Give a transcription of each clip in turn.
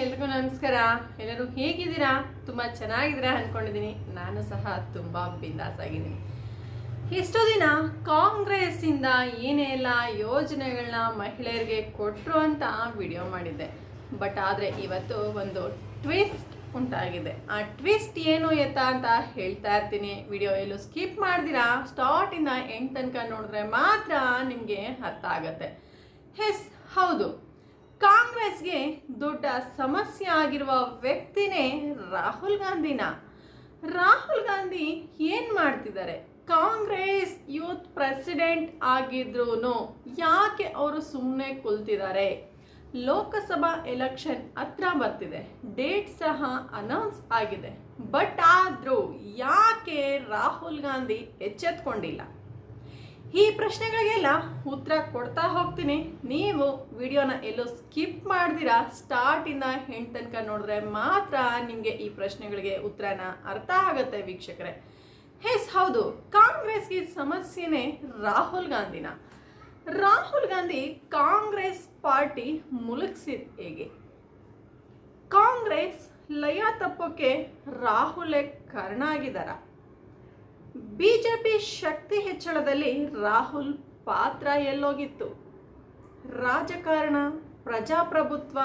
ಎಲ್ರಿಗೂ ನಮಸ್ಕಾರ. ಎಲ್ಲರೂ ಹೇಗಿದ್ದೀರಾ? ತುಂಬ ಚೆನ್ನಾಗಿದ್ದೀರಾ ಅಂದ್ಕೊಂಡಿದ್ದೀನಿ ನಾನು ಸಹ ತುಂಬ ಬಿಂದಾಸ್ ಆಗಿದ್ದೀನಿ. ಎಷ್ಟೋ ದಿನ ಕಾಂಗ್ರೆಸ್ಸಿಂದ ಏನೆಲ್ಲ ಯೋಜನೆಗಳನ್ನ ಮಹಿಳೆಯರಿಗೆ ಕೊಟ್ಟರು ಅಂತ ವಿಡಿಯೋ ಮಾಡಿದ್ದೆ. ಬಟ್ ಆದರೆ ಇವತ್ತು ಒಂದು ಟ್ವಿಸ್ಟ್ ಉಂಟಾಗಿದೆ. ಆ ಟ್ವಿಸ್ಟ್ ಏನು ಎತ್ತ ಅಂತ ಹೇಳ್ತಾ ಇರ್ತೀನಿ. ವಿಡಿಯೋ ಎಲ್ಲೂ ಸ್ಕಿಪ್ ಮಾಡ್ದಿರಾ? ಸ್ಟಾರ್ಟಿಂದ ಎಂಟು ತನಕ ನೋಡಿದ್ರೆ ಮಾತ್ರ ನಿಮಗೆ ಅರ್ಥ ಆಗತ್ತೆ. ಎಸ್, ಹೌದು. ಕಾಂಗ್ರೆಸ್ಗೆ ದೊಡ್ಡ ಸಮಸ್ಯೆ ಆಗಿರುವ ವ್ಯಕ್ತಿನೇ ರಾಹುಲ್ ಗಾಂಧಿನ. ರಾಹುಲ್ ಗಾಂಧಿ ಏನ್ ಮಾಡ್ತಿದ್ದಾರೆ? ಕಾಂಗ್ರೆಸ್ ಯೂತ್ ಪ್ರೆಸಿಡೆಂಟ್ ಆಗಿದ್ರು ಯಾಕೆ ಅವರು ಸುಮ್ಮನೆ ಕುಲ್ತಿದ್ದಾರೆ? ಲೋಕಸಭಾ ಎಲೆಕ್ಷನ್ ಹತ್ರ ಬರ್ತಿದೆ, ಡೇಟ್ ಸಹ ಅನೌನ್ಸ್ ಆಗಿದೆ. ಬಟ್ ಆದರೂ ಯಾಕೆ ರಾಹುಲ್ ಗಾಂಧಿ ಎಚ್ಚೆತ್ಕೊಂಡಿಲ್ಲ? ಈ ಪ್ರಶ್ನೆಗಳಿಗೆಲ್ಲ ಉತ್ತರ ಕೊಡ್ತಾ ಹೋಗ್ತೀನಿ. ನೀವು ವಿಡಿಯೋನ ಎಲ್ಲೋ ಸ್ಕಿಪ್ ಮಾಡ್ದಿರಾ? ಸ್ಟಾರ್ಟಿಂದ ಹೆಣ್ ತನಕ ನೋಡಿದ್ರೆ ಮಾತ್ರ ನಿಮಗೆ ಈ ಪ್ರಶ್ನೆಗಳಿಗೆ ಉತ್ತರನ ಅರ್ಥ ಆಗುತ್ತೆ ವೀಕ್ಷಕರೇ. ಎಸ್, ಹೌದು. ಕಾಂಗ್ರೆಸ್ಗೆ ಸಮಸ್ಯೆನೇ ರಾಹುಲ್ ಗಾಂಧಿನ. ರಾಹುಲ್ ಗಾಂಧಿ ಕಾಂಗ್ರೆಸ್ ಪಾರ್ಟಿ ಮುಳುಗಿಸಿದ ಹೇಗೆ? ಕಾಂಗ್ರೆಸ್ ಲಯ ತಪ್ಪೋಕೆ ರಾಹುಲೇ ಕಾರಣ ಆಗಿದ್ದಾರಾ? ಬಿಜೆಪಿ ಶಕ್ತಿ ಹೆಚ್ಚಳದಲ್ಲಿ ರಾಹುಲ್ ಪಾತ್ರ ಎಲ್ಲೋಗಿತ್ತು. ರಾಜಕಾರಣ, ಪ್ರಜಾಪ್ರಭುತ್ವ,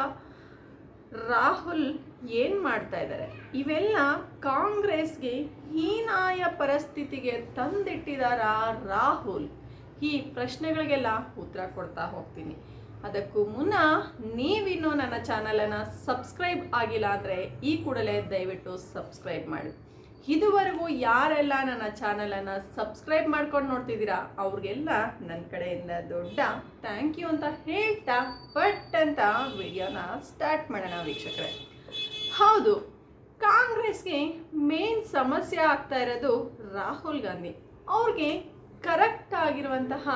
ರಾಹುಲ್ ಏನು ಮಾಡ್ತಾ ಇದ್ದಾರೆ ಇವೆಲ್ಲ ಕಾಂಗ್ರೆಸ್ಗೆ ಹೀನಾಯ ಪರಿಸ್ಥಿತಿಗೆ ತಂದಿಟ್ಟಿದಾರ ರಾಹುಲ್. ಈ ಪ್ರಶ್ನೆಗಳಿಗೆಲ್ಲ ಉತ್ತರ ಕೊಡ್ತಾ ಹೋಗ್ತೀನಿ. ಅದಕ್ಕೂ ಮುನ್ನ ನೀವಿನ್ನೂ ನನ್ನ ಚಾನಲನ್ನು ಸಬ್ಸ್ಕ್ರೈಬ್ ಆಗಿಲ್ಲ ಅಂದರೆ ಈ ಕೂಡಲೇ ದಯವಿಟ್ಟು ಸಬ್ಸ್ಕ್ರೈಬ್ ಮಾಡಿ. ಇದುವರೆಗೂ ಯಾರೆಲ್ಲ ನನ್ನ ಚಾನಲನ್ನು ಸಬ್ಸ್ಕ್ರೈಬ್ ಮಾಡ್ಕೊಂಡು ನೋಡ್ತಿದ್ದೀರಾ, ಅವ್ರಿಗೆಲ್ಲ ನನ್ನ ಕಡೆಯಿಂದ ದೊಡ್ಡ ಥ್ಯಾಂಕ್ ಯು ಅಂತ ಹೇಳ್ತಾ ಬಟ್ ಅಂತ ವಿಡಿಯೋನ ಸ್ಟಾರ್ಟ್ ಮಾಡೋಣ ವೀಕ್ಷಕರೇ. ಹೌದು, ಕಾಂಗ್ರೆಸ್ಗೆ ಮೇನ್ ಸಮಸ್ಯೆ ಆಗ್ತಾ ಇರೋದು ರಾಹುಲ್ ಗಾಂಧಿ. ಅವ್ರಿಗೆ ಕರೆಕ್ಟ್ ಆಗಿರುವಂತಹ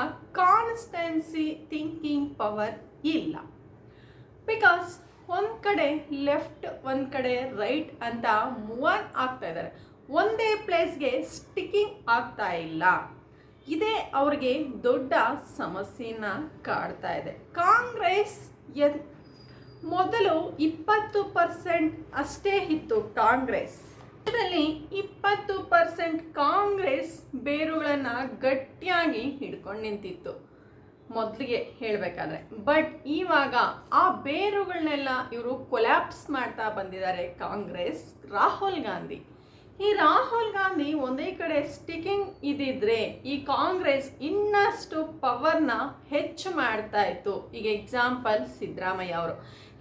ಕಾನ್ಸ್ಟೆನ್ಸಿ ಥಿಂಕಿಂಗ್ ಪವರ್ ಇಲ್ಲ. ಬಿಕಾಸ್ ಒಂದು ಕಡೆ ಲೆಫ್ಟ್ ಒಂದು ಕಡೆ ರೈಟ್ ಅಂತ ಮೂವ್ ಆಗ್ತಾ ಇದ್ದಾರೆ. ಒಂದೇ ಪ್ಲೇಸ್ಗೆ ಸ್ಟಿಕ್ಕಿಂಗ್ ಆಗ್ತಾ ಇಲ್ಲ. ಇದೇ ಅವ್ರಿಗೆ ದೊಡ್ಡ ಸಮಸ್ಯೆನ ಕಾಡ್ತಾ ಇದೆ. ಕಾಂಗ್ರೆಸ್ ಎದ್ ಮೊದಲು ಇಪ್ಪತ್ತು ಪರ್ಸೆಂಟ್ ಅಷ್ಟೇ ಇತ್ತು ಕಾಂಗ್ರೆಸ್. ಇದರಲ್ಲಿ ಇಪ್ಪತ್ತು ಪರ್ಸೆಂಟ್ ಕಾಂಗ್ರೆಸ್ ಬೇರುಗಳನ್ನು ಗಟ್ಟಿಯಾಗಿ ಹಿಡ್ಕೊಂಡು ನಿಂತಿತ್ತು. ಮೊದಲಿಗೆ ಹೇಳಬೇಕಾದ್ರೆ. ಬಟ್ ಇವಾಗ ಆ ಬೇರುಗಳನ್ನೆಲ್ಲ ಇವರು ಕೊಲ್ಯಾಪ್ಸ್ ಮಾಡ್ತಾ ಬಂದಿದ್ದಾರೆ ಕಾಂಗ್ರೆಸ್, ರಾಹುಲ್ ಗಾಂಧಿ. ಈ ರಾಹುಲ್ ಗಾಂಧಿ ಒಂದೇ ಕಡೆ ಸ್ಟಿಕಿಂಗ್ ಇದ್ದಿದ್ರೆ ಈ ಕಾಂಗ್ರೆಸ್ ಇನ್ನಷ್ಟು ಪವರ್ನ ಹೆಚ್ಚು ಮಾಡ್ತಾ ಇತ್ತು. ಈಗ ಎಕ್ಸಾಂಪಲ್ ಸಿದ್ದರಾಮಯ್ಯ ಅವರು.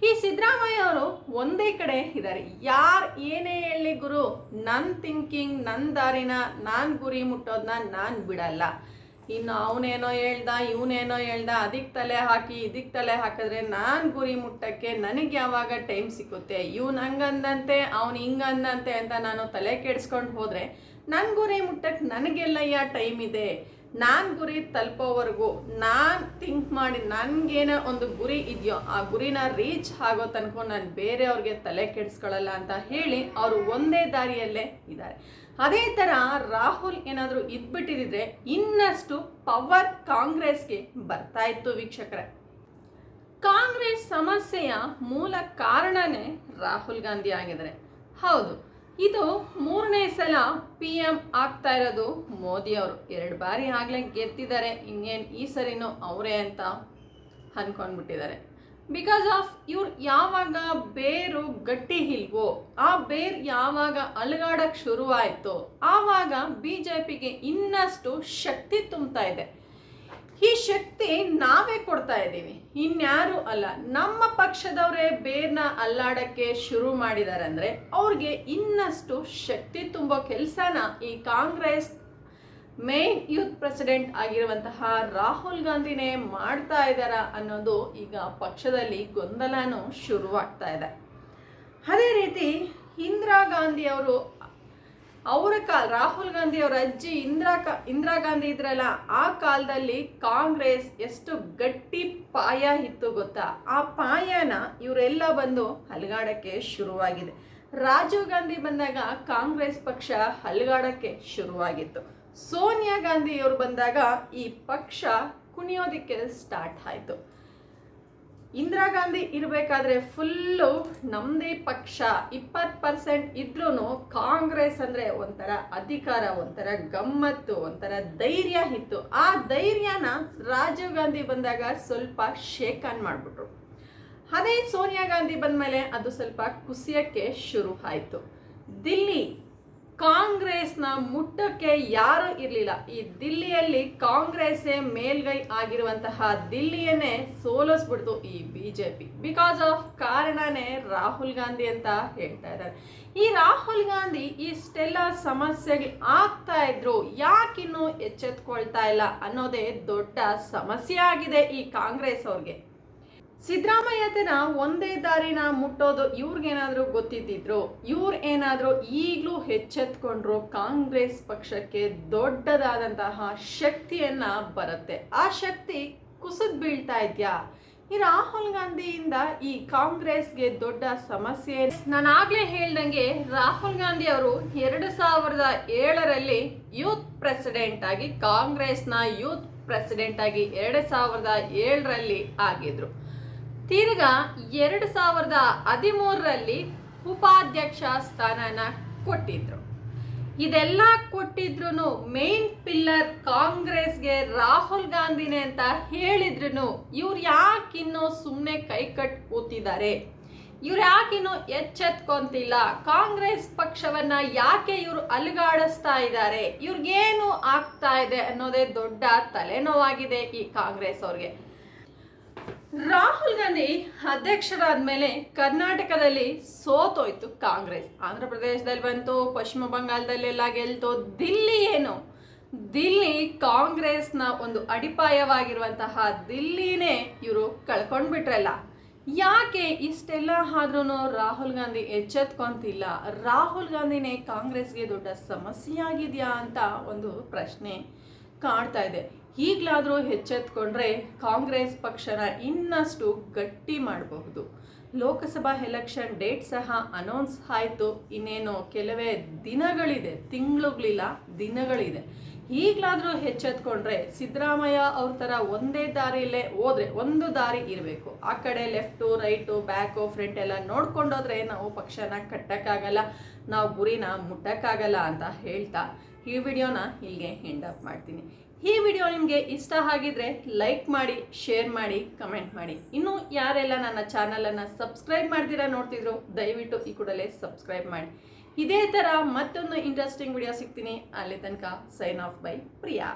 ಈ ಸಿದ್ದರಾಮಯ್ಯ ಅವರು ಒಂದೇ ಕಡೆ ಇದ್ದಾರೆ. ಯಾರು ಏನೇ ಹೇಳಿ ಗುರು ನನ್ನ ಥಿಂಕಿಂಗ್ ನನ್ನ ದಾರಿನ ನಾನು ಗುರಿ ಮುಟ್ಟೋದನ್ನ ನಾನು ಬಿಡಲ್ಲ. ಇನ್ನು ಅವನೇನೋ ಹೇಳ್ದ, ಇವನೇನೋ ಹೇಳ್ದ ಅದಕ್ಕೆ ತಲೆ ಹಾಕಿ ಇದಕ್ಕೆ ತಲೆ ಹಾಕಿದ್ರೆ ನಾನು ಗುರಿ ಮುಟ್ಟಕ್ಕೆ ನನಗೆ ಯಾವಾಗ ಟೈಮ್ ಸಿಕ್ಕುತ್ತೆ? ಇವನು ಹಂಗಂದಂತೆ, ಅವನು ಹಿಂಗಂದಂತೆ ಅಂತ ನಾನು ತಲೆ ಕೆಡಿಸ್ಕೊಂಡು ಹೋದರೆ ನನ್ನ ಗುರಿ ಮುಟ್ಟಕ್ಕೆ ನನಗೆಲ್ಲಯ್ಯ ಟೈಮ್ ಇದೆ? ನಾನು ಗುರಿ ತಲುಪೋವರೆಗೂ ನಾನು ಥಿಂಕ್ ಮಾಡಿ ನನಗೇನೋ ಒಂದು ಗುರಿ ಇದೆಯೋ, ಆ ಗುರಿನ ರೀಚ್ ಆಗೋ ತನಕ ನಾನು ಬೇರೆಯವ್ರಿಗೆ ತಲೆ ಕೆಡಿಸ್ಕೊಳ್ಳಲ್ಲ ಅಂತ ಹೇಳಿ ಅವರು ಒಂದೇ ದಾರಿಯಲ್ಲೇ ಇದ್ದಾರೆ. ಅದೇ ಥರ ರಾಹುಲ್ ಏನಾದರೂ ಇದ್ಬಿಟ್ಟಿದ್ರೆ ಇನ್ನಷ್ಟು ಪವರ್ ಕಾಂಗ್ರೆಸ್ಗೆ ಬರ್ತಾ ಇತ್ತು ವೀಕ್ಷಕರೇ. ಕಾಂಗ್ರೆಸ್ ಸಮಸ್ಯೆಯ ಮೂಲ ಕಾರಣನೇ ರಾಹುಲ್ ಗಾಂಧಿ ಆಗಿದ್ದಾರೆ. ಹೌದು, ಇದು ಮೂರನೇ ಸಲ ಪಿ ಎಂ ಆಗ್ತಾ ಇರೋದು ಮೋದಿ ಅವರು. ಎರಡು ಬಾರಿ ಆಗಲೇ ಗೆದ್ದಿದ್ದಾರೆ. ಇನ್ನೇನು ಈ ಸರಿನೂ ಅವರೇ ಅಂತ ಅನ್ಕೊಂಡ್ಬಿಟ್ಟಿದ್ದಾರೆ. ಬಿಕಾಸ್ ಆಫ್ ಇವ್ರು ಯಾವಾಗ ಬೇರು ಗಟ್ಟಿ ಹಿಲ್ವೋ, ಆ ಬೇರ್ ಯಾವಾಗ ಅಲುಗಾಡಕ್ಕೆ ಶುರುವಾಯಿತು, ಆವಾಗ ಬಿ ಜೆ ಪಿಗೆ ಇನ್ನಷ್ಟು ಶಕ್ತಿ ತುಂಬ್ತಾ ಇದೆ. ಈ ಶಕ್ತಿ ನಾವೇ ಕೊಡ್ತಾ ಇದ್ದೀವಿ. ಇನ್ಯಾರು ಅಲ್ಲ, ನಮ್ಮ ಪಕ್ಷದವರೇ ಬೇರ್ನ ಅಲ್ಲಾಡಕ್ಕೆ ಶುರು ಮಾಡಿದ್ದಾರೆ ಅಂದರೆ ಅವ್ರಿಗೆ ಇನ್ನಷ್ಟು ಶಕ್ತಿ ತುಂಬೋ ಕೆಲಸನ ಈ ಕಾಂಗ್ರೆಸ್ ಮೇನ್ ಯೂತ್ ಪ್ರೆಸಿಡೆಂಟ್ ಆಗಿರುವಂತಹ ರಾಹುಲ್ ಗಾಂಧಿನೇ ಮಾಡ್ತಾ ಇದ್ದಾರ ಅನ್ನೋದು ಈಗ ಪಕ್ಷದಲ್ಲಿ ಗೊಂದಲನೂ ಶುರುವಾಗ್ತಾ ಇದೆ. ಅದೇ ರೀತಿ ಇಂದಿರಾ ಗಾಂಧಿ ಅವರು, ಅವರ ಕಾಲ, ರಾಹುಲ್ ಗಾಂಧಿ ಅವರ ಅಜ್ಜಿ ಇಂದಿರಾ ಕಾ, ಇಂದಿರಾ ಗಾಂಧಿ ಇದ್ರಲ್ಲ, ಆ ಕಾಲದಲ್ಲಿ ಕಾಂಗ್ರೆಸ್ ಎಷ್ಟು ಗಟ್ಟಿ ಪಾಯ ಇತ್ತು ಗೊತ್ತಾ? ಆ ಪಾಯನ ಇವರೆಲ್ಲ ಬಂದು ಹಲಗಾಡಕ್ಕೆ ಶುರುವಾಗಿದೆ. ರಾಜೀವ್ ಗಾಂಧಿ ಬಂದಾಗ ಕಾಂಗ್ರೆಸ್ ಪಕ್ಷ ಹಲಗಾಡಕ್ಕೆ ಶುರುವಾಗಿತ್ತು. ಸೋನಿಯಾ ಗಾಂಧಿಯವರು ಬಂದಾಗ ಈ ಪಕ್ಷ ಕುಣಿಯೋದಕ್ಕೆ ಸ್ಟಾರ್ಟ್ ಆಯಿತು. ಇಂದಿರಾ ಗಾಂಧಿ ಇರಬೇಕಾದ್ರೆ ಫುಲ್ಲು ನಮ್ಮದೇ ಪಕ್ಷ. ಇಪ್ಪತ್ತು ಪರ್ಸೆಂಟ್ ಇದ್ರೂ ಕಾಂಗ್ರೆಸ್ ಅಂದರೆ ಒಂಥರ ಅಧಿಕಾರ, ಒಂಥರ ಗಮ್ಮತ್ತು, ಒಂಥರ ಧೈರ್ಯ ಇತ್ತು. ಆ ಧೈರ್ಯನ ರಾಜೀವ್ ಗಾಂಧಿ ಬಂದಾಗ ಸ್ವಲ್ಪ ಶೇಕ್ ಆನ್ ಮಾಡಿಬಿಟ್ರು. ಅದೇ ಸೋನಿಯಾ ಗಾಂಧಿ ಬಂದಮೇಲೆ ಅದು ಸ್ವಲ್ಪ ಕುಸಿಯಕ್ಕೆ ಶುರು ಆಯಿತು. ದಿಲ್ಲಿ ಕಾಂಗ್ರೆಸ್ನ ಮುಟ್ಟಕ್ಕೆ ಯಾರು ಇರಲಿಲ್ಲ. ಈ ದಿಲ್ಲಿಯಲ್ಲಿ ಕಾಂಗ್ರೆಸ್ಸೇ ಮೇಲ್ಗೈ ಆಗಿರುವಂತಹ ದಿಲ್ಲಿಯನ್ನೇ ಸೋಲಿಸ್ಬಿಡ್ತು ಈ B J P because of ಕಾರಣನೇ ರಾಹುಲ್ ಗಾಂಧಿ ಅಂತ ಹೇಳ್ತಾ ಇದ್ದಾರೆ. ಈ ರಾಹುಲ್ ಗಾಂಧಿ ಇಷ್ಟೆಲ್ಲ ಸಮಸ್ಯೆಗಳು ಆಗ್ತಾ ಇದ್ರು, ಯಾಕಿನ್ನೂ ಎಚ್ಚೆತ್ಕೊಳ್ತಾ ಇಲ್ಲ ಅನ್ನೋದೇ ದೊಡ್ಡ ಸಮಸ್ಯೆ ಆಗಿದೆ ಈ ಕಾಂಗ್ರೆಸ್ ಅವ್ರಿಗೆ. ಸಿದ್ದರಾಮಯ್ಯತನ ಒಂದೇ ದಾರಿನ ಮುಟ್ಟೋದು ಇವ್ರಿಗೇನಾದರೂ ಗೊತ್ತಿದ್ದಿದ್ರು ಇವ್ರು ಏನಾದರೂ ಈಗಲೂ ಎಚ್ಚೆತ್ಕೊಂಡ್ರು ಕಾಂಗ್ರೆಸ್ ಪಕ್ಷಕ್ಕೆ ದೊಡ್ಡದಾದಂತಹ ಶಕ್ತಿಯನ್ನ ಬರುತ್ತೆ. ಆ ಶಕ್ತಿ ಕುಸಿದ್ ಬೀಳ್ತಾ ಇದೆಯಾ? ಈ ರಾಹುಲ್ ಗಾಂಧಿಯಿಂದ ಈ ಕಾಂಗ್ರೆಸ್ಗೆ ದೊಡ್ಡ ಸಮಸ್ಯೆ. ನಾನು ಆಗಲೇ ಹೇಳ್ದಂಗೆ ರಾಹುಲ್ ಗಾಂಧಿ ಅವರು ಎರಡು ಸಾವಿರದ ಏಳರಲ್ಲಿ ಯೂತ್ ಪ್ರೆಸಿಡೆಂಟ್ ಆಗಿ ಕಾಂಗ್ರೆಸ್ನ ಯೂತ್ ಪ್ರೆಸಿಡೆಂಟ್ ಆಗಿ ಎರಡು ಸಾವಿರದ ಏಳರಲ್ಲಿ ಆಗಿದ್ರು. ತಿರ್ಗಾ ಎರಡು ಸಾವಿರದ ಹದಿಮೂರರಲ್ಲಿ ಉಪಾಧ್ಯಕ್ಷ ಸ್ಥಾನನ ಕೊಟ್ಟಿದ್ರು. ಇದೆಲ್ಲ ಕೊಟ್ಟಿದ್ರು ಮೇನ್ ಪಿಲ್ಲರ್ ಕಾಂಗ್ರೆಸ್ಗೆ ರಾಹುಲ್ ಗಾಂಧಿನೇ ಅಂತ ಹೇಳಿದ್ರು ಇವ್ರು ಯಾಕಿನ್ನೂ ಸುಮ್ಮನೆ ಕೈ ಕಟ್ ಕೂತಿದ್ದಾರೆ? ಇವ್ರು ಯಾಕಿನ್ನೂ ಎಚ್ಚೆತ್ಕೊಂತಿಲ್ಲ? ಕಾಂಗ್ರೆಸ್ ಪಕ್ಷವನ್ನ ಯಾಕೆ ಇವರು ಅಲುಗಾಡಿಸ್ತಾ ಇದ್ದಾರೆ? ಇವ್ರಿಗೇನು ಆಗ್ತಾ ಇದೆ ಅನ್ನೋದೇ ದೊಡ್ಡ ತಲೆನೋವಾಗಿದೆ ಈ ಕಾಂಗ್ರೆಸ್ ಅವ್ರಿಗೆ. ರಾಹುಲ್ ಗಾಂಧಿ ಅಧ್ಯಕ್ಷರಾದ ಮೇಲೆ ಕರ್ನಾಟಕದಲ್ಲಿ ಸೋತೋಯ್ತು ಕಾಂಗ್ರೆಸ್. ಆಂಧ್ರ ಪ್ರದೇಶದಲ್ಲಿ ಬಂತು, ಪಶ್ಚಿಮ ಬಂಗಾಳದಲ್ಲೆಲ್ಲ ಗೆಲ್ತು. ದಿಲ್ಲಿ ಏನು? ದಿಲ್ಲಿ ಕಾಂಗ್ರೆಸ್ನ ಒಂದು ಅಡಿಪಾಯವಾಗಿರುವಂತಹ ದಿಲ್ಲಿನೇ ಇವರು ಕಳ್ಕೊಂಡ್ಬಿಟ್ರಲ್ಲ. ಯಾಕೆ ಇಷ್ಟೆಲ್ಲ ಆದ್ರೂ ರಾಹುಲ್ ಗಾಂಧಿ ಎಚ್ಚೆತ್ಕೊಂತಿಲ್ಲ? ರಾಹುಲ್ ಗಾಂಧಿನೇ ಕಾಂಗ್ರೆಸ್ಗೆ ದೊಡ್ಡ ಸಮಸ್ಯೆ ಆಗಿದೆಯಾ ಅಂತ ಒಂದು ಪ್ರಶ್ನೆ ಕಾಡ್ತಾ ಇದೆ. ಈಗಲಾದರೂ ಹೆಚ್ಚೆತ್ಕೊಂಡ್ರೆ ಕಾಂಗ್ರೆಸ್ ಪಕ್ಷನ ಇನ್ನಷ್ಟು ಗಟ್ಟಿ ಮಾಡಬಹುದು. ಲೋಕಸಭಾ ಎಲೆಕ್ಷನ್ ಡೇಟ್ ಸಹ ಅನೌನ್ಸ್ ಆಯಿತು. ಇನ್ನೇನು ಕೆಲವೇ ದಿನಗಳಿದೆ, ತಿಂಗಳುಗಳಿಲ್ಲ ದಿನಗಳಿದೆ. ಈಗಲಾದರೂ ಹೆಚ್ಚೆತ್ಕೊಂಡ್ರೆ ಸಿದ್ದರಾಮಯ್ಯ ಅವ್ರ ಥರ ಒಂದೇ ದಾರಿಯಲ್ಲೇ ಹೋದ್ರೆ ಒಂದು ದಾರಿ ಇರಬೇಕು. ಆ ಕಡೆ ಲೆಫ್ಟು, ರೈಟು, ಬ್ಯಾಕು, ಫ್ರಂಟ್ ಎಲ್ಲ ನೋಡ್ಕೊಂಡೋದ್ರೆ ನಾವು ಪಕ್ಷನ ಕಟ್ಟಕ್ಕಾಗಲ್ಲ, ನಾವು ಗುರಿನ ಮುಟ್ಟಕ್ಕಾಗಲ್ಲ ಅಂತ ಹೇಳ್ತಾ ಈ ವಿಡಿಯೋನ ಇಲ್ಲಿಗೆ ಎಂಡ್ ಅಪ್ ಮಾಡ್ತೀನಿ. ಈ ವಿಡಿಯೋ ನಿಮಗೆ ಇಷ್ಟ ಆಗಿದ್ರೆ ಲೈಕ್ ಮಾಡಿ, ಶೇರ್ ಮಾಡಿ ಕಮೆಂಟ್ ಮಾಡಿ. ಇನ್ನು ಯಾರೆಲ್ಲ ನನ್ನ ಚಾನಲನ್ನು ಸಬ್ಸ್ಕ್ರೈಬ್ ಮಾಡ್ತೀರಾ ನೋಡ್ತಿದ್ರು, ದಯವಿಟ್ಟು ಈ ಕೂಡಲೇ ಸಬ್ಸ್ಕ್ರೈಬ್ ಮಾಡಿ. ಇದೇ ಥರ ಮತ್ತೊಂದು ಇಂಟ್ರೆಸ್ಟಿಂಗ್ ವಿಡಿಯೋ ಸಿಗ್ತೀನಿ. ಅಲ್ಲಿ ತನಕ ಸೈನ್ ಆಫ್ ಬೈ ಪ್ರಿಯಾ.